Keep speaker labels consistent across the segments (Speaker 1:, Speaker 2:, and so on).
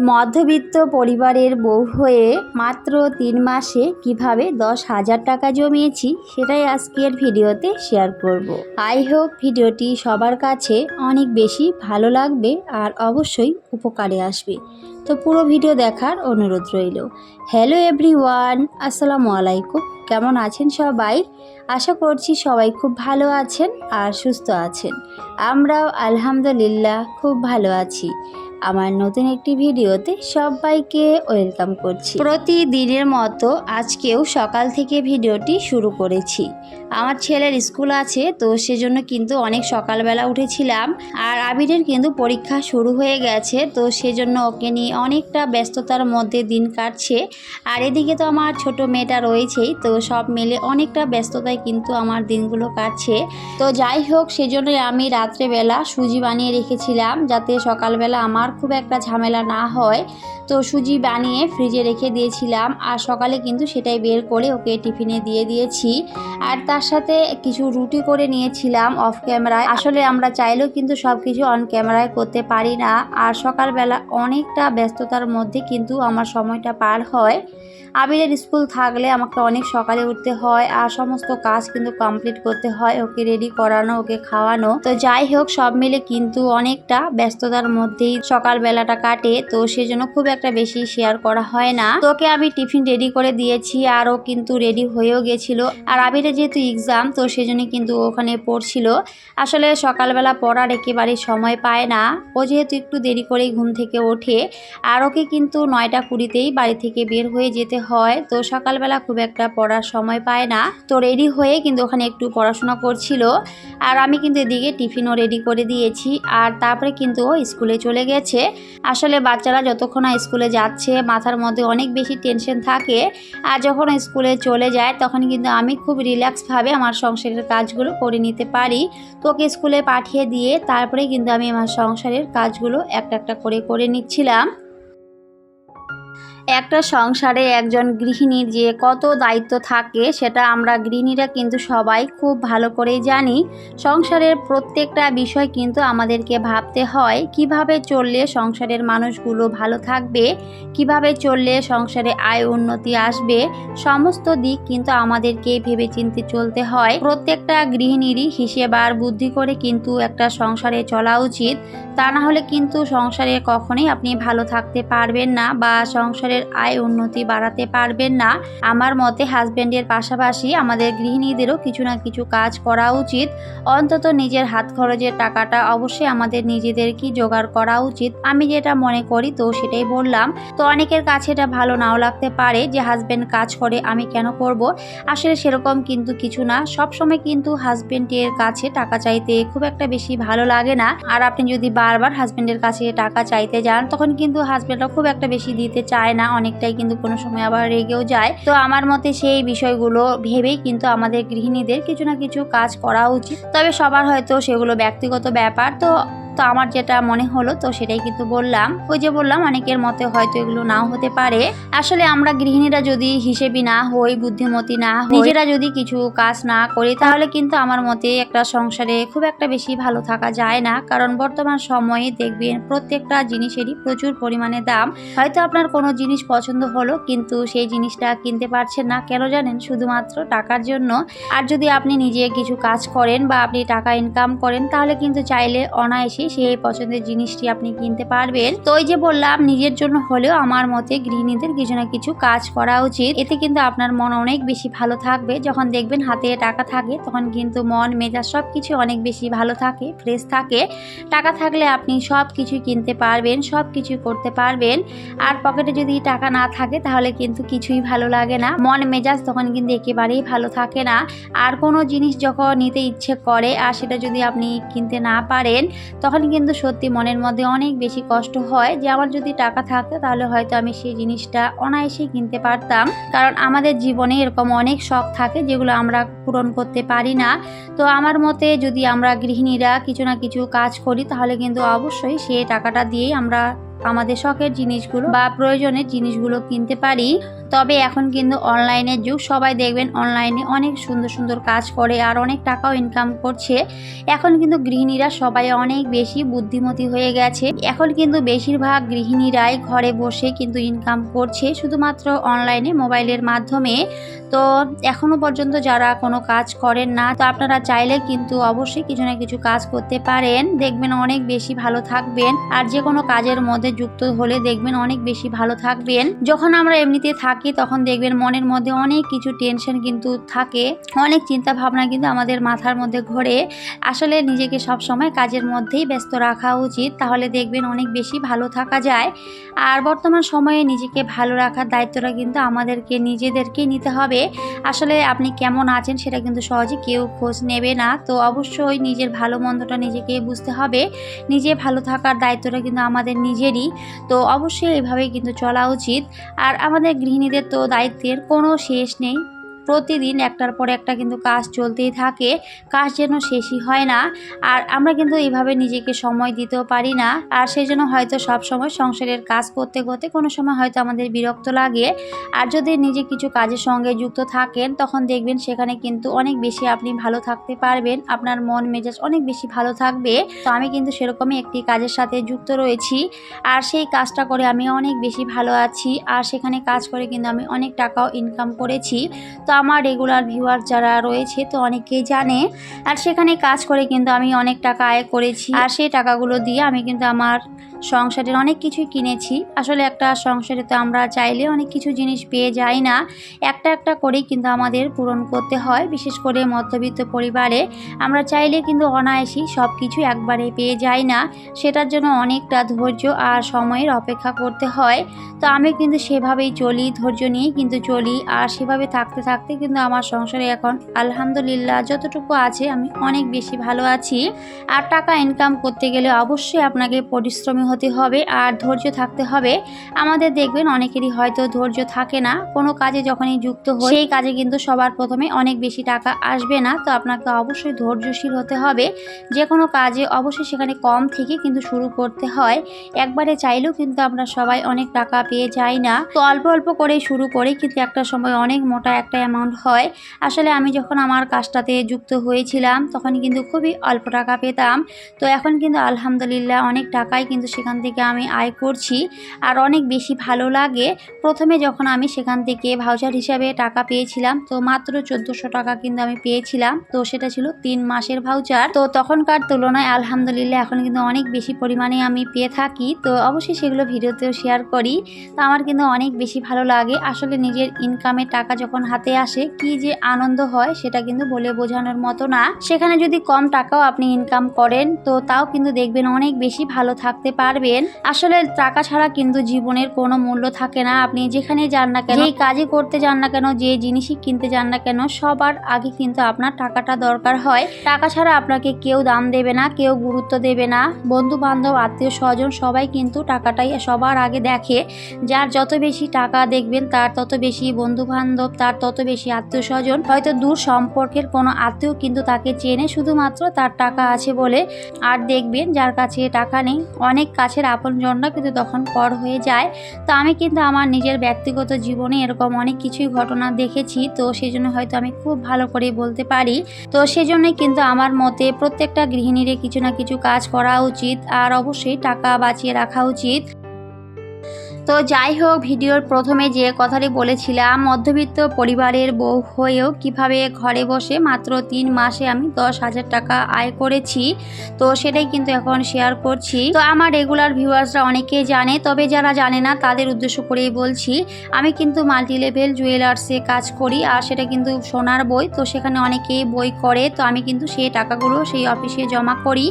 Speaker 1: মধ্যবিত্ত পরিবারের বউ হয়ে মাত্র তিন মাসে কীভাবে দশ হাজার টাকা জমিয়েছি সেটাই আজকের ভিডিওতে শেয়ার করব। আই হোপ ভিডিওটি সবার কাছে অনেক বেশি ভালো লাগবে আর অবশ্যই উপকারে আসবে। তো পুরো ভিডিও দেখার অনুরোধ রইল। হ্যালো এভরিওয়ান আসসালামু আলাইকুম। কেমন আছেন সবাই? আশা করছি সবাই খুব ভালো আছেন আর সুস্থ আছেন। আমরাও আলহামদুলিল্লাহ খুব ভালো আছি। আমার নতুন একটি ভিডিওতে সবাইকে ওয়েলকাম করছি। প্রতিদিনের মতো আজকেও সকাল থেকে ভিডিওটি শুরু করেছি। আমার ছেলের স্কুল আছে, তো সেজন্য কিন্তু অনেক সকালবেলা উঠেছিলাম। আর আবিরের কিন্তু পরীক্ষা শুরু হয়ে গেছে, তো সেজন্য ওকে নিয়ে অনেকটা ব্যস্ততার মধ্যে দিন কাটছে। আর এদিকে তো আমার ছোট মেয়েটা রয়েছেই, তো সব মিলে অনেকটা ব্যস্ততায় কিন্তু আমার দিনগুলো কাটছে। তো যাই হোক, সেজন্যই আমি রাত্রেবেলা সুজি বানিয়ে রেখেছিলাম, যাতে সকালবেলা আমার খুব একটা ঝামেলা না হয়। তো সুজি বানিয়ে ফ্রিজে রেখে দিয়েছিলাম আর সকালে কিন্তু সেটাই বের করে ওকে টিফিনে দিয়ে দিয়েছি। আর তার সাথে কিছু রুটি করে নিয়েছিলাম অফ ক্যামেরায় আসলে আমরা চাইলেও কিন্তু সব কিছু অন ক্যামেরায় করতে পারি না। আর সকালবেলা অনেকটা ব্যস্ততার মধ্যে কিন্তু আমার সময়টা পার হয়। আবিরের স্কুল থাকলে আমাকে অনেক সকালে উঠতে হয় আর সমস্ত কাজ কিন্তু কমপ্লিট করতে হয় ওকে রেডি করানো, ওকে খাওয়ানো। তো যাই হোক, সব মিলে কিন্তু অনেকটা ব্যস্ততার মধ্যেই সকালবেলাটা কাটে। তো সেজন্য খুব একটা বেশি শেয়ার করা হয় না। তোকে আমি টিফিন রেডি করে দিয়েছি আর ও কিন্তু রেডি হয়েও গেছিল। আর আবিরের যেহেতু এক্সাম তো সেজন্য কিন্তু ওখানে পড়ছিল। আসলে সকালবেলা পড়ার একেবারে সময় পায় না। ও যেহেতু একটু দেরি করেই ঘুম থেকে ওঠে, আর ওকে কিন্তু নয়টা কুড়িতেই বাড়ি থেকে বের হয়ে যেতে হয়। তো সকালবেলা খুব একটা পড়ার সময় পায় না। তো রেডি হয়ে কিন্তু ওখানে একটু পড়াশোনা করছিল। আর আমি কিন্তু এদিকে টিফিনও রেডি করে দিয়েছি। আর তারপরে কিন্তু ও স্কুলে চলে গেছে। আসলে বাচ্চারা যতক্ষণ না স্কুলে যাচ্ছে, মাথার মধ্যে অনেক বেশি টেনশন থাকে। আর যখন স্কুলে চলে যায়, তখন কিন্তু আমি খুব রিল্যাক্সভাবে আমার সংসারের কাজগুলো করে নিতে পারি। তোকে স্কুলে পাঠিয়ে দিয়ে তারপরে কিন্তু আমি আমার সংসারের কাজগুলো একটা একটা করে করে নিচ্ছিলাম। একটা সংসারে একজন গৃহিণীর যে কত দায়িত্ব থাকে, সেটা আমরা গৃহিণীরা কিন্তু সবাই খুব ভালো করেই জানি। সংসারের প্রত্যেকটা বিষয় কিন্তু আমাদেরকে ভাবতে হয়, কীভাবে চললে সংসারের মানুষগুলো ভালো থাকবে, কীভাবে চললে সংসারে আয় উন্নতি আসবে, সমস্ত দিক কিন্তু আমাদেরকে ভেবেচিন্তে চলতে হয়। প্রত্যেকটা গৃহিণীরই হিসেব আর বুদ্ধি করে কিন্তু একটা সংসারে চলা উচিত। তা না হলে কিন্তু সংসারে কখনোই আপনি ভালো থাকতে পারবেন না বা সংসারের আয় উন্নতি বাড়াতে পারবেন না। আমার মতে হাজব্যান্ডের পাশাপাশি আমাদের গৃহিণীদেরও কিছু না কিছু কাজ করা উচিত। অন্তত নিজের হাত খরচের টাকাটা অবশ্যই আমাদের নিজেদেরকেই জোগাড় করা উচিত। আমি যেটা মনে করি তো সেটাই বললাম। তো অনেকের কাছে এটা ভালো নাও লাগতে পারে যে হাজব্যান্ড কাজ করে, আমি কেন করব? আসলে সেরকম কিন্তু কিছু না। সবসময় কিন্তু হাজব্যান্ডের কাছে টাকা চাইতে খুব একটা বেশি ভালো লাগে না। আর আপনি যদি বারবার হাজব্যান্ডের কাছে টাকা চাইতে যান, তখন কিন্তু হাজব্যান্ডরা খুব একটা বেশি দিতে চায় না। অনেকটাই কিন্তু কোনো সময় আবার রেগেও যায়। তো আমার মতে সেই বিষয়গুলো ভেবেই কিন্তু আমাদের গৃহিণীদের কিছু না কিছু কাজ করা উচিত। তবে সবার হয়তো সেগুলো ব্যক্তিগত ব্যাপার। তো তো আমার যেটা মনে হলো, তো সেটাই কিন্তু বললাম। ওই যে বললাম, অনেকের মতে হয়তো এগুলো নাও হতে পারে। আসলে আমরা গৃহিণীরা যদি হিসেবি না হই বুদ্ধিমতী না নিজেরা যদি কিছু কাজ না করি, তাহলে কিন্তু আমার মতে একটা সংসারে খুব একটা বেশি ভালো থাকা যায় না। কারণ বর্তমান সময়ে দেখবেন প্রত্যেকটা জিনিসেরই প্রচুর পরিমাণে দাম। হয়তো আপনার কোনো জিনিস পছন্দ হলো, কিন্তু সেই জিনিসটা কিনতে পারছেন না। কেন জানেন? শুধুমাত্র টাকার জন্য। আর যদি আপনি নিজে কিছু কাজ করেন বা আপনি টাকা ইনকাম করেন, তাহলে কিন্তু চাইলে অনায়াসে সেই পছন্দের জিনিসটি আপনি কিনতে পারবেন। তো ওই যে বললাম, নিজের জন্য হলেও আমার মতে গৃহিণীদের কিছু না কিছু কাজ করা উচিত। এতে কিন্তু আপনার মন অনেক বেশি ভালো থাকবে। যখন দেখবেন হাতে টাকা থাকে, তখন কিন্তু মন, মেজাজ সব কিছু অনেক বেশি ভালো থাকে, ফ্রেশ থাকে। টাকা থাকলে আপনি সব কিছু কিনতে পারবেন সব কিছু করতে পারবেন। আর পকেটে যদি টাকা না থাকে, তাহলে কিন্তু কিছুই ভালো লাগে না। মন, মেজাজ তখন কিন্তু একেবারেই ভালো থাকে না। আর কোনো জিনিস যখন নিতে ইচ্ছে করে, আর সেটা যদি আপনি কিনতে না পারেন, তখন কিন্তু সত্যি মনের মধ্যে অনেক বেশি কষ্ট হয় যে আমার যদি টাকা থাকতো তাহলে হয়তো আমি সেই জিনিসটা অনায়াসেই কিনতে পারতাম। কারণ আমাদের জীবনে এরকম অনেক শখ থাকে যেগুলো আমরা পূরণ করতে পারি না। তো আমার মতে যদি আমরা গৃহিণীরা কিছু না কিছু কাজ করি তাহলে কিন্তু অবশ্যই সেই টাকাটা দিয়েই আমরা আমাদের শখের জিনিসগুলো বা প্রয়োজনের জিনিসগুলো কিনতে পারি। তবে এখন কিন্তু অনলাইনের যুগ, সবাই দেখবেন অনলাইনে অনেক সুন্দর সুন্দর কাজ করে আর অনেক টাকাও ইনকাম করছে। এখন কিন্তু গৃহিণীরা সবাই অনেক বেশি বুদ্ধিমতী হয়ে গেছে। এখন কিন্তু বেশিরভাগ গৃহিণীরাই ঘরে বসে কিন্তু ইনকাম করছে, শুধুমাত্র অনলাইনে মোবাইলের মাধ্যমে। তো এখনও পর্যন্ত যারা কোনো কাজ করেন না, তো আপনারা চাইলে কিন্তু অবশ্যই কিছু না কিছু কাজ করতে পারেন। দেখবেন অনেক বেশি ভালো থাকবেন। আর যে কোনো কাজের মধ্যে যুক্ত হলে দেখবেন অনেক বেশি ভালো থাকবেন। যখন আমরা এমনিতে থাকি, তখন দেখবেন মনের মধ্যে অনেক কিছু টেনশন কিন্তু থাকে। অনেক চিন্তা ভাবনা কিন্তু আমাদের মাথার মধ্যে ঘোরে। আসলে নিজেকে সব সময় কাজের মধ্যেই ব্যস্ত রাখা উচিত। তাহলে দেখবেন অনেক বেশি ভালো থাকা যায়। আর বর্তমান সময়ে নিজেকে ভালো রাখার দায়িত্বটা কিন্তু আমাদেরকে নিজেদেরকে নিতে হবে। আসলে আপনি কেমন আছেন সেটা কিন্তু সহজে কেউ খোঁজ নেবে না। তো অবশ্যই নিজের ভালো মন্দটা নিজেকে বুঝতে হবে। নিজে ভালো থাকার দায়িত্বটা কিন্তু আমাদের নিজেরই তো অবশ্যই এভাবে কিন্তু চলা উচিত। আর আমাদের গৃহিণীদের তো দায়িত্বের কোনো শেষ নেই। প্রতিদিন একটার পর একটা কিন্তু কাজ চলতেই থাকে, কাজ যেন শেষই হয় না। আর আমরা কিন্তু এইভাবে নিজেকে সময় দিতেও পারি না। আর সেই জন্য হয়তো সব সময় সংসারের কাজ করতে করতে কোনো সময় হয়তো আমাদের বিরক্ত লাগে। আর যদি নিজে কিছু কাজের সঙ্গে যুক্ত থাকেন, তখন দেখবেন সেখানে কিন্তু অনেক বেশি আপনি ভালো থাকতে পারবেন। আপনার মন, মেজাজ অনেক বেশি ভালো থাকবে। তো আমি কিন্তু সেরকমই একটি কাজের সাথে যুক্ত রয়েছি। আর সেই কাজটা করে আমি অনেক বেশি ভালো আছি। আর সেখানে কাজ করে কিন্তু আমি অনেক টাকাও ইনকাম করেছি। তো আমার রেগুলার ভিউয়ার যারা রয়েছে তো অনেকেই জানে। আর সেখানে কাজ করে কিন্তু আমি অনেক টাকা আয় করেছি। আর সেই টাকাগুলো দিয়ে আমি কিন্তু আমার সংসারের অনেক কিছুই কিনেছি। আসলে একটা সংসারে তো আমরা চাইলে অনেক কিছু জিনিস পেয়ে যাই না। একটা একটা করেই কিন্তু আমাদের পূরণ করতে হয়। বিশেষ করে মধ্যবিত্ত পরিবারে আমরা চাইলে কিন্তু অনায়াসেই সব কিছু একবারে পেয়ে যাই না। সেটার জন্য অনেকটা ধৈর্য আর সময়ের অপেক্ষা করতে হয়। তো আমি কিন্তু সেভাবেই চলি, ধৈর্য নিয়েই কিন্তু চলি। আর সেভাবে থাকতে থাকতে কিন্তু আমার সংসারে এখন আলহামদুলিল্লাহ যতটুকু আছে আমি অনেক বেশি ভালো আছি। আর টাকা ইনকাম করতে গেলে অবশ্যই আপনাকে পরিশ্রমী হতে হবে আর ধৈর্য থাকতে হবে। আমাদের দেখবেন অনেকেরই হয়তো ধৈর্য থাকে না। কোনো কাজে যখনই যুক্ত হই, সেই কাজে কিন্তু সবার প্রথমে অনেক বেশি টাকা আসবে না। তো আপনাকে অবশ্যই ধৈর্যশীল হতে হবে। যে কোনো কাজে অবশ্যই সেখানে কম থেকে কিন্তু শুরু করতে হয়। একবারে চাইলেও কিন্তু আমরা সবাই অনেক টাকা পেয়ে যাই না। তো অল্প অল্প করেই শুরু করে, কিন্তু একটা সময় অনেক মোটা একটা অ্যামাউন্ট হয়। আসলে আমি যখন আমার কাজটাতে যুক্ত হয়েছিলাম, তখন কিন্তু খুবই অল্প টাকা পেতাম। তো এখন কিন্তু আলহামদুলিল্লাহ অনেক টাকাই কিন্তু সেখান থেকে আমি আয় করছি আর অনেক বেশি ভালো লাগে। প্রথমে যখন আমি সেখান থেকে ভাউচার হিসাবে টাকা পেয়েছিলাম, তো মাত্র চোদ্দোশো টাকা কিন্তু আমি পেয়েছিলাম। তো সেটা ছিল তিন মাসের ভাউচার তো তখনকার তুলনায় আলহামদুলিল্লাহ এখন কিন্তু অনেক বেশি পরিমাণে আমি পেয়ে থাকি। তো অবশ্যই সেগুলো ভিডিওতেও শেয়ার করি। তো আমার কিন্তু অনেক বেশি ভালো লাগে। আসলে নিজের ইনকামের টাকা যখন হাতে আসে, কি যে আনন্দ হয় সেটা কিন্তু বলে বোঝানোর মতো না। সেখানে যদি কম টাকাও আপনি ইনকাম করেন, তো তাও কিন্তু দেখবেন অনেক বেশি ভালো থাকতে পারবেন। আসলে টাকা ছাড়া কিন্তু জীবনের কোনো মূল্য থাকে না। আপনি যেখানে যান না কেন যেই কাজই করতে যান না কেন যে জিনিসই কিনতে যান না কেন সবার আগে কিন্তু আপনার টাকাটা দরকার হয়। টাকা ছাড়া আপনাকে কেউ দাম দেবে না কেউ গুরুত্ব দেবে না। বন্ধু বান্ধব আত্মীয় স্বজন সবাই কিন্তু টাকাটাই সবার আগে দেখে। যার যত বেশি টাকা দেখবেন তার তত বেশি বন্ধু বান্ধব তার তত বেশি আত্মীয় স্বজন। হয়তো দূর সম্পর্কের কোনো আত্মীয় কিন্তু তাকে চেনে শুধুমাত্র তার টাকা আছে বলে। আর দেখবেন যার কাছে টাকা নেই অনেক কাছের আপনজনরা কিন্তু তখন পর হয়ে যায়। তো আমি কিন্তু আমার নিজের ব্যক্তিগত জীবনে এরকম অনেক কিছুই ঘটনা দেখেছি। তো সেই জন্য হয়তো আমি খুব ভালো করে বলতে পারি। তো সেজন্যই কিন্তু আমার মতে প্রত্যেকটা গৃহিণীরে কিছু না কিছু কাজ করা উচিত। আর অবশ্যই টাকা বাঁচিয়ে রাখা উচিত। তো যাই হোক, ভিডিওর প্রথমে যে কথাটি বলেছিলাম, মধ্যবিত্ত পরিবারের বউ হয়েও কীভাবে ঘরে বসে মাত্র তিন মাসে আমি দশ হাজার টাকা আয় করেছি, তো সেটাই কিন্তু এখন শেয়ার করছি। তো আমার রেগুলার ভিউয়ার্সরা অনেকেই জানে, তবে যারা জানে না, তাদের উদ্দেশ্য করেই বলছি, আমি কিন্তু মাল্টি লেভেল জুয়েলার্সে কাজ করি, আর সেটা কিন্তু সোনার বই, তো সেখানে অনেকেই বই করে, তো আমি কিন্তু সেই টাকাগুলো সেই অফিসে জমা করি।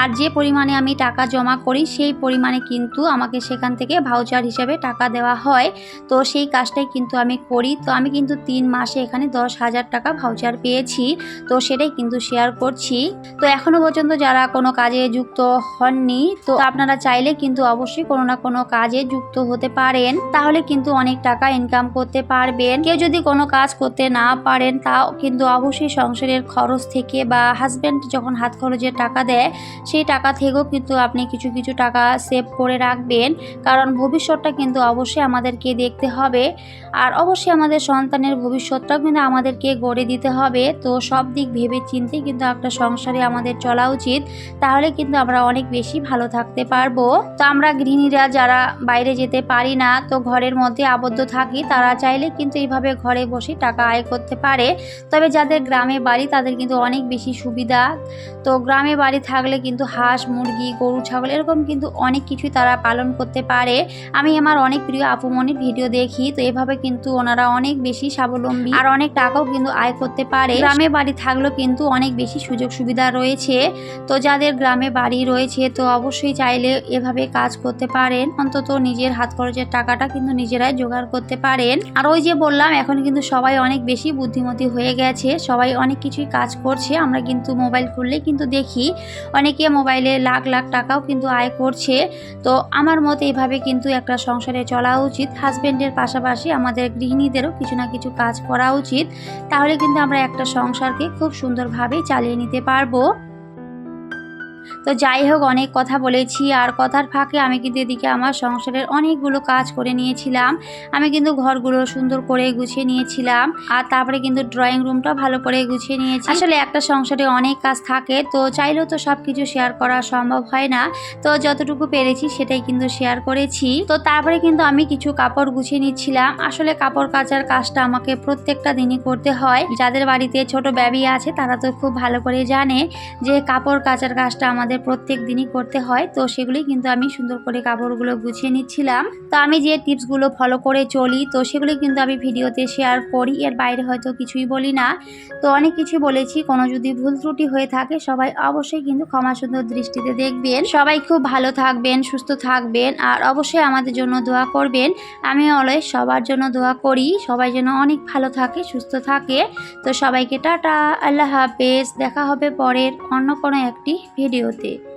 Speaker 1: আর যে পরিমাণে আমি টাকা জমা করি, সেই পরিমাণে কিন্তু আমাকে সেখান থেকে ভাউচার হিসেবে টাকা দেওয়া হয়। তো সেই কাজটাই কিন্তু আমি করি। তো আমি কিন্তু তিন মাসে এখানে দশ হাজার টাকা ভাউচার পেয়েছি। তো সেটাই কিন্তু শেয়ার করছি। তো এখনও পর্যন্ত যারা কোনো কাজে যুক্ত হননি, তো আপনারা চাইলে কিন্তু অবশ্যই কোনো না কোনো কাজে যুক্ত হতে পারেন। তাহলে কিন্তু অনেক টাকা ইনকাম করতে পারবেন। কেউ যদি কোনো কাজ করতে না পারেন, তাও কিন্তু অবশ্যই সংসারের খরচ থেকে বা হাজব্যান্ড যখন হাত খরচের টাকা দেয়, সেই টাকা থেকেও কিন্তু আপনি কিছু কিছু টাকা সেভ করে রাখবেন। কারণ ভবিষ্যৎটা ভবিষ্যৎটা কিন্তু অবশ্যই আমাদেরকে দেখতে হবে। আর অবশ্যই আমাদের সন্তানের ভবিষ্যৎটাও কিন্তু আমাদেরকে গড়ে দিতে হবে। তো সব দিক ভেবে চিন্তে কিন্তু একটা সংসারে আমাদের চলা উচিত। তাহলে কিন্তু আমরা অনেক বেশি ভালো থাকতে পারব। তো আমরা গৃহিণীরা যারা বাইরে যেতে পারি না, তো ঘরের মধ্যে আবদ্ধ থাকি, তারা চাইলে কিন্তু এইভাবে ঘরে বসে টাকা আয় করতে পারে। তবে যাদের গ্রামে বাড়ি, তাদের কিন্তু অনেক বেশি সুবিধা। তো গ্রামে বাড়ি থাকলে কিন্তু হাঁস, মুরগি, গরু, ছাগল, এরকম কিন্তু অনেক কিছুই তারা পালন করতে পারে। আমি আমার অনেক প্রিয় আপুমনির ভিডিও দেখি, তো এভাবে কিন্তু ওনারা অনেক বেশি স্বাবলম্বী আর অনেক টাকাও কিন্তু আয় করতে পারে। গ্রামে বাড়ি থাকলেও কিন্তু অনেক বেশি সুযোগ সুবিধা রয়েছে। তো যাদের গ্রামে বাড়ি রয়েছে, তো অবশ্যই চাইলে এভাবে কাজ করতে পারেন। অন্তত নিজের হাত খরচের টাকাটা কিন্তু নিজেরাই জোগাড় করতে পারেন। আর ওই যে বললাম, এখন কিন্তু সবাই অনেক বেশি বুদ্ধিমতী হয়ে গেছে। সবাই অনেক কিছুই কাজ করছে। আমরা কিন্তু মোবাইল খুললে কিন্তু দেখি, অনেকে মোবাইলে লাখ লাখ টাকাও কিন্তু আয় করছে। তো আমার মতে এভাবে কিন্তু একটা সংসারে চলা উচিত। হাজব্যান্ডের পাশাপাশি আমাদের গৃহিণীদেরও কিছু না কিছু কাজ করা উচিত। তাহলে কিন্তু আমরা একটা সংসারকে খুব সুন্দরভাবে চালিয়ে নিতে পারব। তো যাই হোক, অনেক কথা বলেছি। আর কথার ফাঁকে আমি কিন্তু এদিকে আমার সংসারের অনেকগুলো কাজ করে নিয়েছিলাম। আমি কিন্তু ঘরগুলো সুন্দর করে গুছিয়ে নিয়েছিলাম। আর তারপরে কিন্তু ড্রয়িং রুমটা ভালো করে গুছিয়ে নিয়েছি। আসলে একটা সংসারে অনেক কাজ থাকে, তো চাইলেও তো সব কিছু শেয়ার করা সম্ভব হয় না। তো যতটুকু পেরেছি সেটাই কিন্তু শেয়ার করেছি। তো তারপরে কিন্তু আমি কিছু কাপড় গুছিয়ে নিচ্ছিলাম। আসলে কাপড় কাচার কাজটা আমাকে প্রত্যেকটা দিনই করতে হয়। যাদের বাড়িতে ছোট ব্যাবি আছে, তারা তো খুব ভালো করে জানে যে কাপড় কাচার কাজটা আমাদের প্রত্যেক দিনই করতে হয়। তো সেগুলি কিন্তু আমি সুন্দর করে কাপড়গুলো গুছিয়ে নিচ্ছিলাম। তো আমি যে টিপসগুলো ফলো করে চলি, তো সেগুলি কিন্তু আমি ভিডিওতে শেয়ার করি। এর বাইরে হয়তো কিছুই বলি না। তো অনেক কিছু বলেছি। কোনো যদি ভুল ত্রুটি হয়ে থাকে, সবাই অবশ্যই কিন্তু ক্ষমা সুন্দর দৃষ্টিতে দেখবেন। সবাই খুব ভালো থাকবেন, সুস্থ থাকবেন। আর অবশ্যই আমাদের জন্য দোয়া করবেন। আমি অলওয়েজ সবার জন্য দোয়া করি। সবাই যেন অনেক ভালো থাকে, সুস্থ থাকে। তো সবাইকে টাটা, আল্লাহ হাফেজ। দেখা হবে পরের অন্য কোনো একটি ভিডিওতে